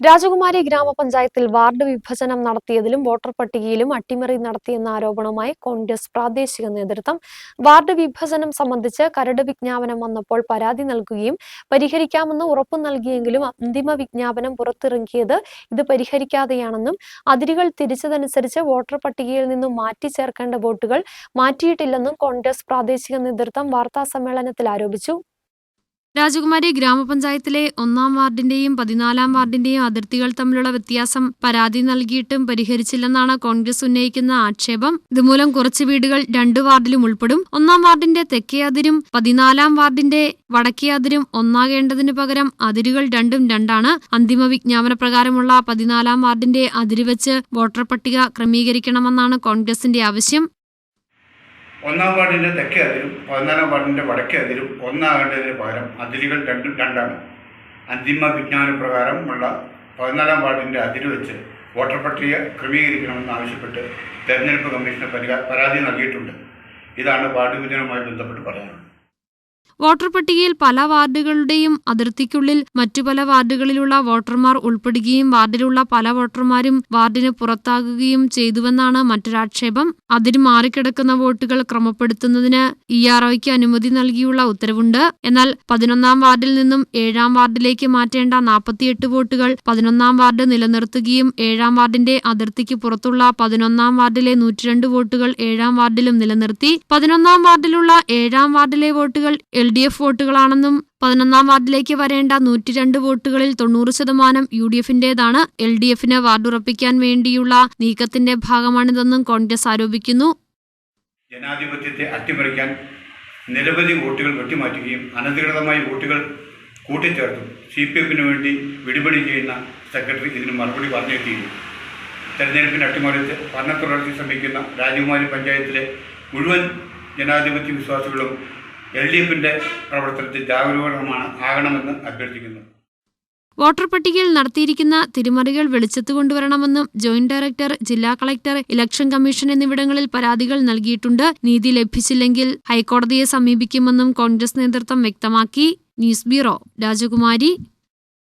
രാജകുമാരി ഗ്രാമപഞ്ചായത്തിൽ വാർഡ് വിഭജനം നടത്തിയതിലും വോട്ടർ പട്ടികയിലും അട്ടിമറി നടത്തിയെന്ന ആരോപണവുമായി കോൺഗ്രസ് പ്രാദേശിക നേതൃത്വം വാർഡ് വിഭജനം സംബന്ധിച്ച് കരട് വിജ്ഞാപനം വന്നപ്പോൾ പരാതി നൽകുകയും പരിഹരിക്കാമെന്ന് ഉറപ്പു നൽകിയെങ്കിലും അന്തിമ വിജ്ഞാപനം പുറത്തിറങ്ങിയത് ഇത് പരിഹരിക്കാതെയാണെന്നും അതിരുകൾ തിരിച്ചതനുസരിച്ച് വോട്ടർ പട്ടികയിൽ നിന്നും മാറ്റി ചേർക്കേണ്ട വോട്ടുകൾ മാറ്റിയിട്ടില്ലെന്നും കോൺഗ്രസ് പ്രാദേശിക നേതൃത്വം വാർത്താ സമ്മേളനത്തിൽ ആരോപിച്ചു. രാജകുമാരി ഗ്രാമപഞ്ചായത്തിലെ ഒന്നാം വാർഡിന്റെയും പതിനാലാം വാർഡിന്റെയും അതിർത്തികൾ തമ്മിലുള്ള വ്യത്യാസം പരാതി നൽകിയിട്ടും പരിഹരിച്ചില്ലെന്നാണ് കോൺഗ്രസ് ഉന്നയിക്കുന്ന ആക്ഷേപം. ഇതുമൂലം കുറച്ച് വീടുകൾ രണ്ട് വാർഡിലും ഉൾപ്പെടും. ഒന്നാം വാർഡിന്റെ തെക്കേ അതിരും പതിനാലാം വാർഡിന്റെ വടക്കേ അതിരും ഒന്നാകേണ്ടതിനു പകരം അതിരുകൾ രണ്ടും രണ്ടാണ്. അന്തിമ വിജ്ഞാപന പ്രകാരമുള്ള പതിനാലാം വാർഡിന്റെ അതിരുവച്ച് വോട്ടർ പട്ടിക ക്രമീകരിക്കണമെന്നാണ് കോൺഗ്രസിന്റെ ആവശ്യം. ഒന്നാം വാർഡിന്റെ തെക്കേ അതിരും പതിനാലാം വാർഡിന്റെ വടക്കേ അതിരും ഒന്നാകേണ്ടതിന് പകരം അതിരുകൾ രണ്ടും രണ്ടാണ്. അന്തിമ വിജ്ഞാന പ്രകാരമുള്ള പതിനാലാം വാർഡിന്റെ അതിര് വെച്ച് വോട്ടർ പട്ടിക ക്രമീകരിക്കണമെന്ന് ആവശ്യപ്പെട്ട് തെരഞ്ഞെടുപ്പ് കമ്മീഷന് പരാതി നൽകിയിട്ടുണ്ട്. ഇതാണ് വാർഡ് വിഭജനവുമായി ബന്ധപ്പെട്ട് പറയാനുള്ളത്. വോട്ടർ പട്ടികയിൽ പല വാർഡുകളുടെയും അതിർത്തിക്കുള്ളിൽ മറ്റു പല വാർഡുകളിലുള്ള വോട്ടർമാർ ഉൾപ്പെടുകയും വാർഡിലുള്ള പല വോട്ടർമാരും വാർഡിന് പുറത്താകുകയും ചെയ്തുവെന്നാണ് മറ്റൊരാക്ഷേപം. അതിന് മാറിക്കിടക്കുന്ന വോട്ടുകൾ ക്രമപ്പെടുത്തുന്നതിന് ഇ ആർ ഒയ്ക്ക് അനുമതി നൽകിയുള്ള ഉത്തരവുണ്ട്. എന്നാൽ പതിനൊന്നാം വാർഡിൽ നിന്നും ഏഴാം വാർഡിലേക്ക് മാറ്റേണ്ട നാൽപ്പത്തിയെട്ട് വോട്ടുകൾ പതിനൊന്നാം വാർഡ് നിലനിർത്തുകയും ഏഴാം വാർഡിന്റെ അതിർത്തിക്ക് പുറത്തുള്ള പതിനൊന്നാം വാർഡിലെ നൂറ്റിരണ്ട് വോട്ടുകൾ ഏഴാം വാർഡിലും നിലനിർത്തി. പതിനൊന്നാം വാർഡിലുള്ള ഏഴാം വാർഡിലെ വോട്ടുകൾ എൽ ഡി എഫ് വോട്ടുകളാണെന്നും പതിനൊന്നാം വാർഡിലേക്ക് വരേണ്ട നൂറ്റിരണ്ട് വോട്ടുകളിൽ തൊണ്ണൂറ് ശതമാനം യു ഡി എഫിന്റേതാണ് എൽ ഡി എഫിന് വാർഡ് ഉറപ്പിക്കാൻ വേണ്ടിയുള്ള നീക്കത്തിന്റെ ഭാഗമാണിതെന്നും കോൺഗ്രസ് ആരോപിക്കുന്നു. ജനാധിപത്യത്തെ അട്ടിമറിക്കാൻ നിരവധി വോട്ടുകൾ വെട്ടിമാറ്റുകയും അനധികൃതമായി വോട്ടുകൾ കൂട്ടിച്ചേർത്തും. സി പി എഫിന് വേണ്ടി വിടുപടി ചെയ്യുന്ന സെക്രട്ടറി ഇതിന് മറുപടി പറഞ്ഞെത്തിയിരുന്നു തെരഞ്ഞെടുപ്പിന് അട്ടിമറിച്ച് ഭരണത്തുടർത്തി ശ്രമിക്കുന്ന രാജകുമാരി പഞ്ചായത്തിലെ മുഴുവൻ ജനാധിപത്യ വിശ്വാസികളും എൽ ഡി എഫിന്റെ പ്രവർത്തനത്തിൽ ജാഗരൂകമാണ് ആകണമെന്ന് അഭ്യർത്ഥിക്കുന്നു. വോട്ടർ പട്ടികയിൽ നടത്തിയിരിക്കുന്ന തിരിമറികൾ വെളിച്ചത്ത് കൊണ്ടുവരണമെന്നും ജോയിന്റ് ഡയറക്ടർ ജില്ലാ കളക്ടർ ഇലക്ഷൻ കമ്മീഷൻ എന്നിവിടങ്ങളിൽ പരാതികൾ നൽകിയിട്ടുണ്ട്. നീതി ലഭിച്ചില്ലെങ്കിൽ ഹൈക്കോടതിയെ സമീപിക്കുമെന്നും കോൺഗ്രസ് നേതൃത്വം വ്യക്തമാക്കി. ന്യൂസ് ബ്യൂറോ രാജകുമാരി.